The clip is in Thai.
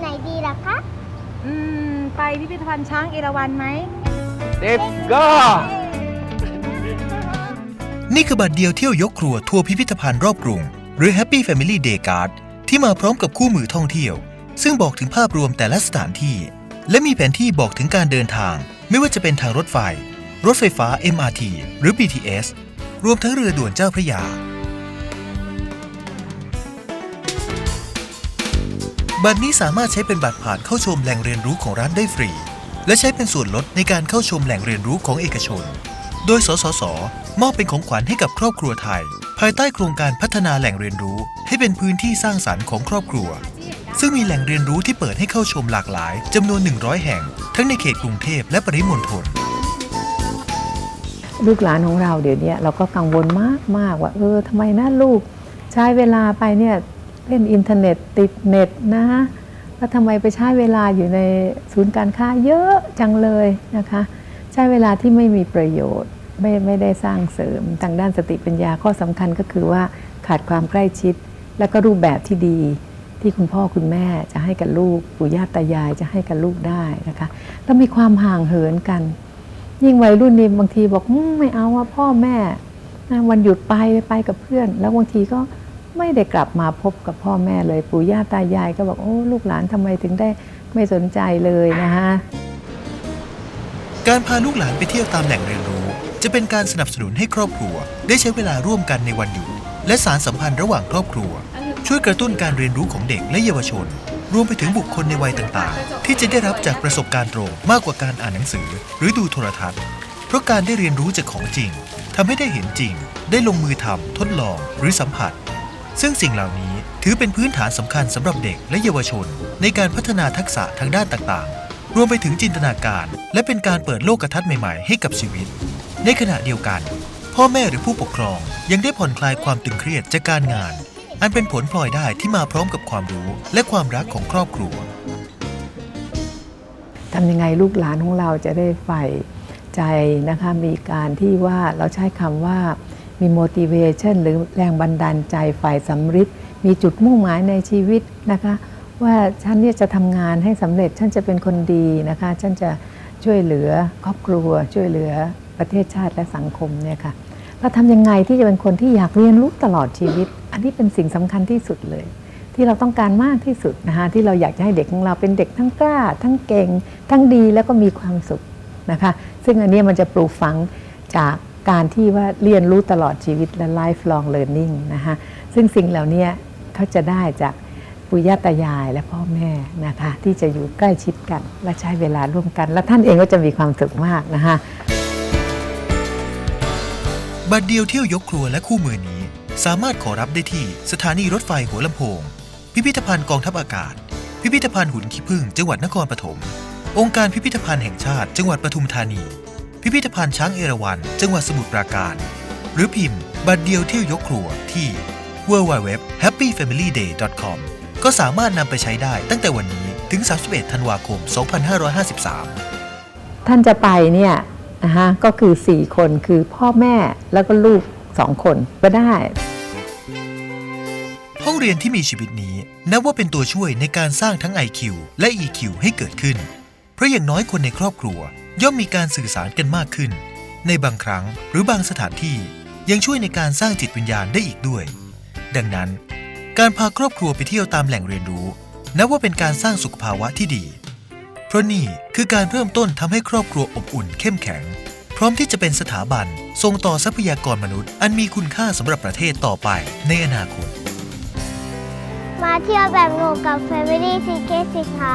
ไหนดีล่ะคะ อืม ไปพิพิธภัณฑ์ช้างเอราวัณไหม Let's go นี่คือบัตรเดียวเที่ยวยกครัวทัวร์พิพิธภัณฑ์รอบกรุง หรือ Happy Family Day Card ที่มาพร้อมกับคู่มือท่องเที่ยว ซึ่งบอกถึงภาพรวมแต่ละสถานที่ และมีแผนที่บอกถึงการเดินทาง ไม่ว่าจะเป็นทางรถไฟ รถไฟฟ้า MRT หรือ BTS รวมทั้งเรือด่วนเจ้าพระยา บัตรนี้สามารถใช้เป็นบัตรผ่านเข้าชมแหล่งเรียนรู้ของร้านได้ฟรี และใช้เป็นส่วนลดในการเข้าชมแหล่งเรียนรู้ของเอกชน โดยสสส มอบเป็นของขวัญให้กับครอบครัวไทย ภายใต้โครงการพัฒนาแหล่งเรียนรู้ ให้เป็นพื้นที่สร้างสรรค์ของครอบครัว ซึ่งมีแหล่งเรียนรู้ที่เปิดให้เข้าชมหลากหลายจำนวน 100 แห่ง ทั้งในเขตกรุงเทพและปริมณฑลลูกหลานของเราเดี๋ยวนี้เราก็กังวลมากมากว่าเออทำไมนะลูก ใช้เวลาไปเนี่ย เล่นอินเทอร์เน็ตติดเน็ตนะแล้วทำไมไปใช้เวลาอยู่ในศูนย์การค้าเยอะจังเลยนะคะ ใช้เวลาที่ไม่มีประโยชน์ไม่ไม่ได้สร้างเสริมทางด้านสติปัญญาข้อสำคัญก็คือว่าขาดความใกล้ชิด และก็รูปแบบที่ดี ที่คุณพ่อคุณแม่จะให้กับลูกปู่ย่าตายายจะให้กับลูกได้นะคะแล้วมีความห่างเหินกัน ยิ่งวัยรุ่นนี่บางทีบอกไม่เอาว่าพ่อแม่วันหยุดไปไปกับเพื่อน แล้วบางทีก็ ไม่ได้กลับมาพบกับพ่อแม่เลยปู่ย่าตายายก็บอกโอ้ลูกหลานทำไมถึงได้ไม่สนใจเลยนะฮะการพาลูกหลานไปเที่ยวตามแหล่งเรียนรู้ จะเป็นการสนับสนุนให้ครอบครัว ได้ใช้เวลาร่วมกันในวันหยุดและสารสัมพันธ์ระหว่างครอบครัว ช่วยกระตุ้นการเรียนรู้ของเด็กและเยาวชน รวมไปถึงบุคคลในวัยต่างๆ ที่จะได้รับจากประสบการณ์ตรงมากกว่าการอ่านหนังสือ หรือดูโทรทัศน์ เพราะการได้เรียนรู้จากของจริงทำให้ได้เห็นจริง ได้ลงมือทำทดลองหรือสัมผัส ซึ่งสิ่งเหล่านี้ถือเป็นพื้นฐานสำคัญสำหรับเด็กและเยาวชน ในการพัฒนาทักษะทางด้านต่างๆ รวมไปถึงจินตนาการ และเป็นการเปิดโลกทัศน์ใหม่ๆ ให้กับชีวิต ในขณะเดียวกัน พ่อแม่หรือผู้ปกครอง ยังได้ผ่อนคลายความตึงเครียดจากการงาน อันเป็นผลพลอยได้ที่มาพร้อมกับความรู้และความรักของครอบครัวทำยังไงลูกหลานของเราจะได้ใฝ่ใจนะคะมีการที่ว่าเราใช้คำว่า มี motivation หรือแรงบันดาลใจฝ่ายสำริดมีจุดมุ่งหมายในชีวิตนะคะ ว่าฉันเนี่ยจะทำงานให้สำเร็จ ฉันจะเป็นคนดีนะคะ ฉันจะช่วยเหลือครอบครัว ช่วยเหลือประเทศชาติและสังคมเนี่ยค่ะเราทำยังไงที่จะเป็นคนที่อยากเรียนรู้ตลอดชีวิต อันนี้เป็นสิ่งสำคัญที่สุดเลย ที่เราต้องการมากที่สุดนะคะที่เราอยากจะให้เด็กของเราเป็นเด็กทั้งกล้า ทั้งเก่ง ทั้งดีแล้วก็มีความสุขนะคะ ซึ่งอันนี้มันจะปลูกฝังจาก การที่ว่าเรียนรู้ตลอดชีวิตและ lifelong learning นะคะซึ่งสิ่งเหล่านี้เขาจะได้จากปู่ย่าตายายและพ่อแม่นะคะที่จะอยู่ใกล้ชิดกันและใช้เวลาร่วมกัน และท่านเองก็จะมีความสุขมากนะคะบัตรเดียวเที่ยวยกครัวและคู่มือนี้ สามารถขอรับได้ที่สถานีรถไฟหัวลำโพง พิพิธภัณฑ์กองทัพอากาศ พิพิธภัณฑ์หุ่นขี้ผึ้งจังหวัดนครปฐมองค์การพิพิธภัณฑ์แห่งชาติจังหวัดปทุมธานี พิพิธภัณฑ์ช้างเอราวัณจังหวัดสมุทรปราการ หรือพิมพ์ บัตรเดียวเที่ยวยกครัวที่ www.happyfamilyday.com ก็สามารถนำไปใช้ได้ตั้งแต่วันนี้ถึง 31 ธันวาคม 2553 ท่านจะไปเนี่ยนะคะก็คือ 4 คนคือพ่อแม่แล้วก็ลูก 2 คนก็ได้ ห้องเรียนที่มีชีวิตนี้ นับว่าเป็นตัวช่วยในการสร้างทั้ง IQ และ EQ ให้เกิดขึ้น เพราะอย่างน้อยคนในครอบครัวย่อมมีการสื่อสารกันมากขึ้น ในบางครั้งหรือบางสถานที่ยังช่วยในการสร้างจิตวิญญาณได้อีกด้วย ดังนั้น การพาครอบครัวไปเที่ยวตามแหล่งเรียนรู้ นับว่าเป็นการสร้างสุขภาวะที่ดี เพราะนี่คือการเริ่มต้นทำให้ครอบครัวอบอุ่นเข้มแข็ง พร้อมที่จะเป็นสถาบันส่งต่อทรัพยากรมนุษย์ อันมีคุณค่าสำหรับประเทศต่อไปในอนาคต มาเที่ยวแบบงงกับ Family c ีเกสิคะ